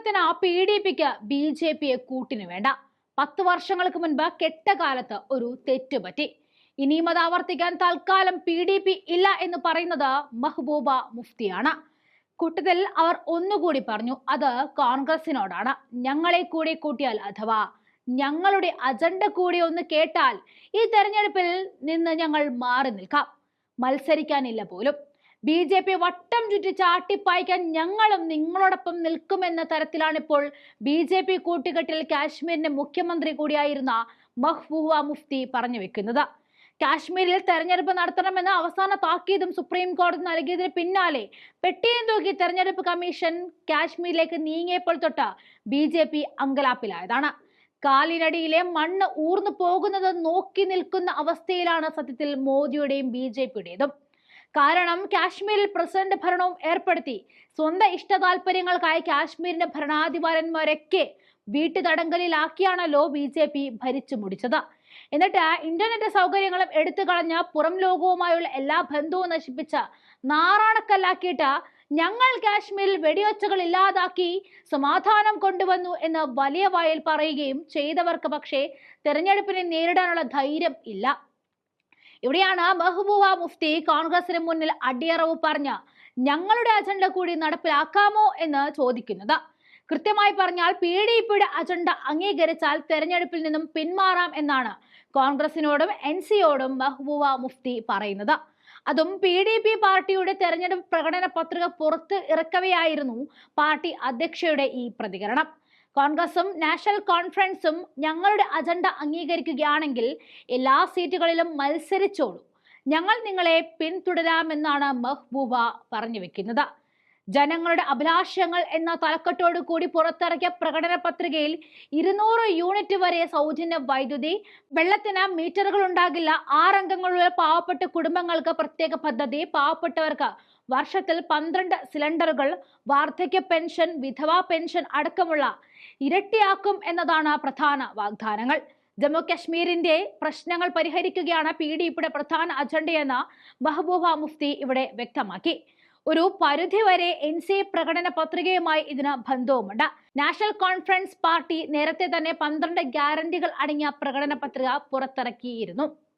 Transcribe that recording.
ഉദാഹരണത്തിന് P D പിക്ക് B J പിയെ കൂട്ടിന് വേണ്ട. പത്ത് വർഷങ്ങൾക്ക് മുൻപ് കെട്ടകാലത്ത് ഒരു തെറ്റ് പറ്റി. ഇനിയും അത് ആവർത്തിക്കാൻ തൽക്കാലം പി ഡി പി ഇല്ല എന്ന് പറയുന്നത് മെഹബൂബ മുഫ്തിയാണ്. കൂട്ടത്തിൽ അവർ ഒന്നുകൂടി പറഞ്ഞു അത് കോൺഗ്രസിനോടാണ്. ഞങ്ങളെ കൂടി കൂട്ടിയാൽ അഥവാ ഞങ്ങളുടെ അജണ്ട കൂടി ഒന്ന് കേട്ടാൽ ഈ തെരഞ്ഞെടുപ്പിൽ നിന്ന് ഞങ്ങൾ മാറി നിൽക്കാം. മത്സരിക്കാനില്ല പോലും. ബി ജെ പി വട്ടം ചുറ്റി ചാട്ടിപ്പായിക്കാൻ ഞങ്ങളും നിങ്ങളോടൊപ്പം നിൽക്കുമെന്ന തരത്തിലാണ് ഇപ്പോൾ ബി ജെ പി കൂട്ടുകെട്ടിൽ കാശ്മീരിന്റെ മുഖ്യമന്ത്രി കൂടിയായിരുന്ന മഹ്ബൂബ മുഫ്തി പറഞ്ഞു വെക്കുന്നത്. കാശ്മീരിൽ തെരഞ്ഞെടുപ്പ് നടത്തണമെന്ന് അവസാന താക്കീതും സുപ്രീം കോടതി നൽകിയതിന് പിന്നാലെ പെട്ടിയും തൂക്കി തെരഞ്ഞെടുപ്പ് കമ്മീഷൻ കാശ്മീരിലേക്ക് നീങ്ങിയപ്പോൾ തൊട്ട് ബി ജെ പി അങ്കലാപ്പിലായതാണ്. കാലിനടിയിലെ മണ്ണ് ഊർന്നു പോകുന്നത് നോക്കി നിൽക്കുന്ന അവസ്ഥയിലാണ് സത്യത്തിൽ മോദിയുടെയും ബി ജെ പിയുടേതും. കാരണം കാശ്മീരിൽ പ്രസിഡന്റ് ഭരണവും ഏർപ്പെടുത്തി. സ്വന്തം ഇഷ്ടതാൽപര്യങ്ങൾക്കായി കാശ്മീരിന്റെ ഭരണാധികാരന്മാരൊക്കെ വീട്ടുതടങ്കലിലാക്കിയാണല്ലോ ബി ജെ പി ഭരിച്ചു മുടിച്ചത്. എന്നിട്ട് ഇന്റർനെറ്റ് സൗകര്യങ്ങളും എടുത്തു കളഞ്ഞ പുറം ലോകവുമായുള്ള എല്ലാ ബന്ധവും നശിപ്പിച്ച നാറാണക്കല്ലാക്കിയിട്ട് ഞങ്ങൾ കാശ്മീരിൽ വെടിയൊച്ചകൾ ഇല്ലാതാക്കി സമാധാനം കൊണ്ടുവന്നു എന്ന് വലിയ വായിൽ പറയുകയും ചെയ്തവർക്ക് പക്ഷേ തെരഞ്ഞെടുപ്പിനെ നേരിടാനുള്ള ധൈര്യം ഇല്ല. ഇവിടെയാണ് മെഹബൂബ മുഫ്തി കോൺഗ്രസിന് മുന്നിൽ അടിയറവ് പറഞ്ഞ ഞങ്ങളുടെ അജണ്ട കൂടി നടപ്പിലാക്കാമോ എന്ന് ചോദിക്കുന്നത്. കൃത്യമായി പറഞ്ഞാൽ പി ഡി പിയുടെ അജണ്ട അംഗീകരിച്ചാൽ തെരഞ്ഞെടുപ്പിൽ നിന്നും പിന്മാറാം എന്നാണ് കോൺഗ്രസിനോടും എൻ സിയോടും മെഹബൂബ മുഫ്തി പറയുന്നത്. അതും പി ഡി പി പാർട്ടിയുടെ തെരഞ്ഞെടുപ്പ് പ്രകടന പത്രിക പുറത്ത് ഇറക്കവെയായിരുന്നു പാർട്ടി അധ്യക്ഷയുടെ ഈ പ്രതികരണം. കോൺഗ്രസും നാഷണൽ കോൺഫറൻസും ഞങ്ങളുടെ അജണ്ട അംഗീകരിക്കുകയാണെങ്കിൽ എല്ലാ സീറ്റുകളിലും മത്സരിച്ചോളൂ. ഞങ്ങൾ നിങ്ങളെ പിന്തുടരാമെന്നാണ് മെഹ്ബൂബ പറഞ്ഞു വെക്കുന്നത്. ജനങ്ങളുടെ അഭിലാഷങ്ങൾ എന്ന തലക്കെട്ടോട് കൂടി പുറത്തിറക്കിയ പ്രകടന പത്രികയിൽ ഇരുന്നൂറ് യൂണിറ്റ് വരെ സൗജന്യ വൈദ്യുതി വെള്ളത്തിന് മീറ്ററുകൾ ഉണ്ടാകില്ല ആറംഗങ്ങളുള്ള പാവപ്പെട്ട കുടുംബങ്ങൾക്ക് പ്രത്യേക പദ്ധതി പാവപ്പെട്ടവർക്ക് വർഷത്തിൽ പന്ത്രണ്ട് സിലിണ്ടറുകൾ വാർദ്ധക്യ പെൻഷൻ വിധവാ പെൻഷൻ അടക്കമുള്ള ഇരട്ടിയാക്കും എന്നതാണ് പ്രധാന വാഗ്ദാനങ്ങൾ. ജമ്മു കശ്മീരിന്റെ പ്രശ്നങ്ങൾ പരിഹരിക്കുകയാണ് പി ഡി പിയുടെ പ്രധാന അജണ്ടയെന്ന് മെഹബൂബ മുഫ്തി ഇവിടെ വ്യക്തമാക്കി. ഒരു പരിധിവരെ എൻ സി പ്രകടന പത്രികയുമായി ഇതിന് ബന്ധവുമുണ്ട്. നാഷണൽ കോൺഫറൻസ് പാർട്ടി നേരത്തെ തന്നെ പന്ത്രണ്ട് ഗ്യാരണ്ടികൾ അടങ്ങിയ പ്രകടന പത്രിക പുറത്തിറക്കിയിരുന്നു.